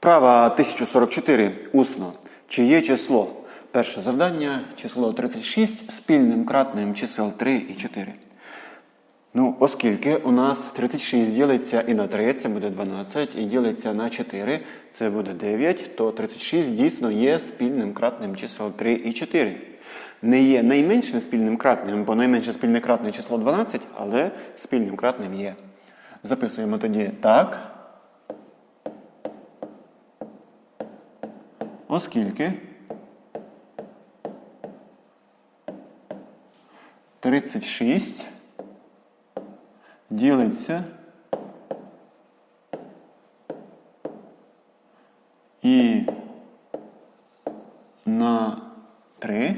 Вправа 1044. Усно. Чи є число? Перше завдання число 36 спільним кратним чисел 3 і 4. Ну, оскільки у нас 36 ділиться і на 3, це буде 12, і ділиться на 4, це буде 9, то 36 дійсно є спільним кратним чисел 3 і 4. Не є найменшим спільним кратним, бо найменше спільне кратне число 12, але спільним кратним є. Записуємо тоді так. Оскільки 36 ділиться і на 3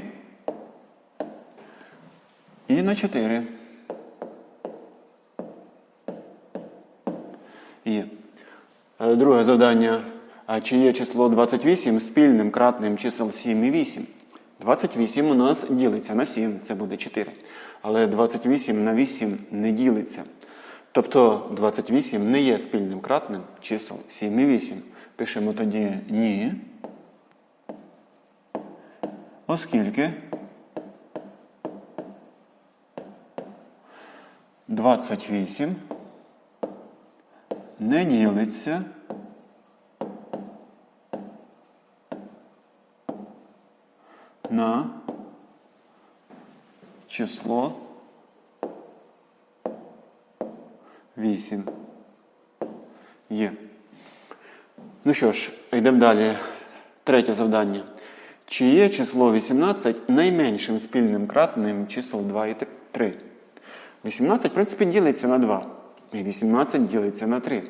і на 4. Є. Е, Друге завдання. А чи є число 28 спільним кратним чисел 7 і 8? 28 у нас ділиться на 7, це буде 4. Але 28 на 8 не ділиться. Тобто 28 не є спільним кратним чисел 7 і 8. Пишемо тоді ні. Оскільки 28 не ділиться на число 8. Є. Ну що ж, йдемо далі. Третє завдання. Чи є число 18 найменшим спільним кратним чисел 2 і 3? 18, в принципі, ділиться на 2. І 18 ділиться на 3.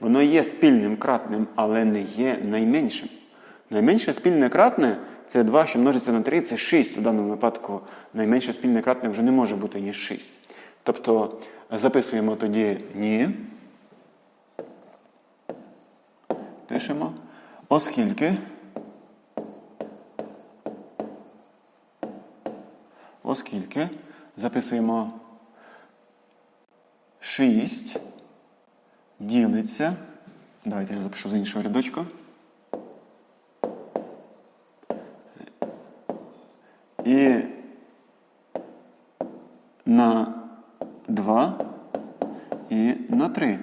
Воно є спільним кратним, але не є найменшим. Найменше спільне кратне це 2, що множиться на 3, це 6. У даному випадку найменше спільне кратне вже не може бути, ніж 6. Тобто записуємо тоді ні. Пишемо. Оскільки. Оскільки записуємо 6 ділиться. Давайте я запишу з іншого рядочку. І на 2 і на 3.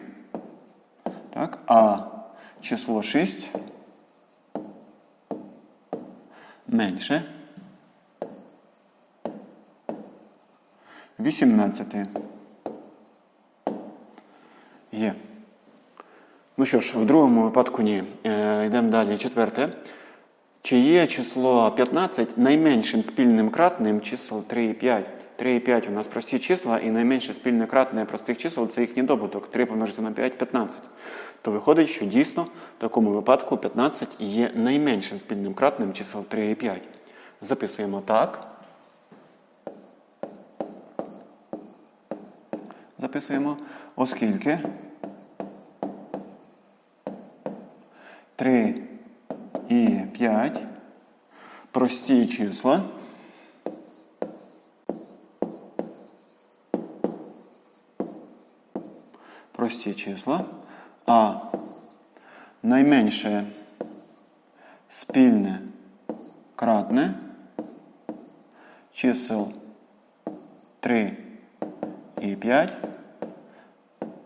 Так? А число 6 менше 18. Є. Ну що ж, в другому випадку ні. Е, йдемо далі. Четверте. Чи є число 15 найменшим спільним кратним чисел 3 і 5? 3 і 5 у нас прості числа, і найменше спільне кратне простих чисел це їхній добуток. 3 помножити на 5 15. То виходить, що дійсно в такому випадку 15 є найменшим спільним кратним чисел 3 і 5. Записуємо так. Записуємо, оскільки 3 і 5 прості числа. Прості числа, а. Найменше спільне кратне. Чисел 3 і 5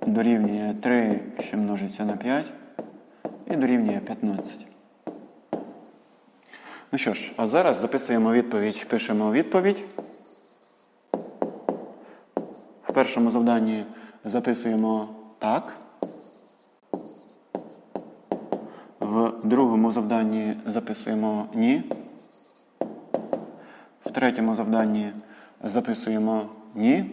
дорівнює 3, що множиться на 5, і дорівнює 15. Ну що ж, а зараз записуємо відповідь, пишемо відповідь. В першому завданні записуємо так. В другому завданні записуємо ні. В третьому завданні записуємо ні.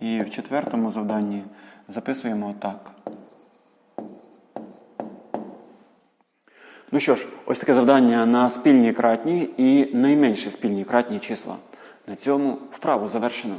І в четвертому завданні записуємо так. Ну що ж, ось таке завдання на спільні кратні і найменші спільні кратні числа. На цьому вправу завершено.